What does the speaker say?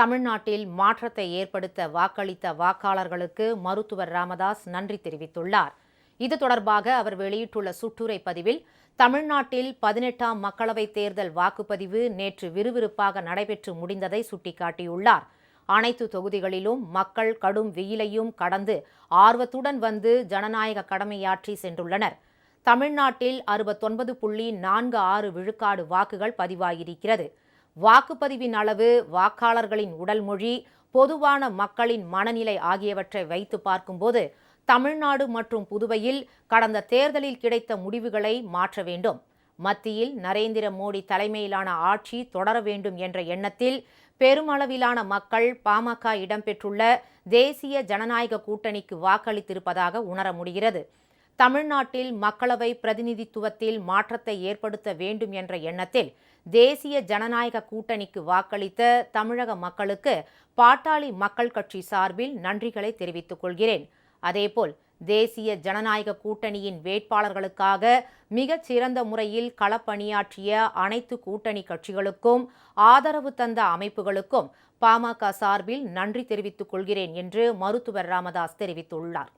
தமிழ்நாட்டில் மாற்றத்தை ஏற்படுத்த வாக்களித்த வாக்காளர்களுக்கு மருத்துவர் ராமதாஸ் நன்றி தெரிவித்துள்ளார். இது தொடர்பாக அவர் வெளியிட்டுள்ள சுற்றுரை பதிவில் தமிழ்நாட்டில் பதினெட்டாம் மக்களவைத் தேர்தல் வாக்குப்பதிவு நேற்று விறுவிறுப்பாக நடைபெற்று முடிந்ததை சுட்டிக்காட்டியுள்ளார். அனைத்து தொகுதிகளிலும் மக்கள் கடும் வெயிலையும் கடந்து ஆர்வத்துடன் வந்து ஜனநாயக கடமையாற்றி சென்றுள்ளனர். தமிழ்நாட்டில் அறுபத்தொன்பது புள்ளி நான்கு ஆறு விழுக்காடு வாக்குகள் பதிவாகியிருக்கிறது. வாக்குப்பதிவின் அளவு வாக்காளர்களின் உடல் மொழி பொதுவான மக்களின் மனநிலை ஆகியவற்றை வைத்து பார்க்கும்போது தமிழ்நாடு மற்றும் புதுவையில் கடந்த தேர்தலில் கிடைத்த முடிவுகளை மாற்ற வேண்டும். மத்தியில் நரேந்திர மோடி தலைமையிலான ஆட்சி தொடர வேண்டும் என்ற எண்ணத்தில் பெருமளவிலான மக்கள் பாமக இடம்பெற்றுள்ள தேசிய ஜனநாயக கூட்டணிக்கு வாக்களித்திருப்பதாக உணர முடிகிறது. தமிழ்நாட்டில் மக்களவை பிரதிநிதித்துவத்தில் மாற்றத்தை ஏற்படுத்த வேண்டும் என்ற எண்ணத்தில் தேசிய ஜனநாயக கூட்டணிக்கு வாக்களித்த தமிழக மக்களுக்கு பாட்டாளி மக்கள் கட்சி சார்பில் நன்றிகளை தெரிவித்துக் கொள்கிறேன். அதேபோல் தேசிய ஜனநாயக கூட்டணியின் வேட்பாளர்களுக்காக மிகச் சிறந்த முறையில் களப்பணியாற்றிய அனைத்து கூட்டணி கட்சிகளுக்கும் ஆதரவு தந்த அமைப்புகளுக்கும் பாமக சார்பில் நன்றி தெரிவித்துக் கொள்கிறேன் என்று மருத்துவர் ராமதாஸ் தெரிவித்துள்ளார்.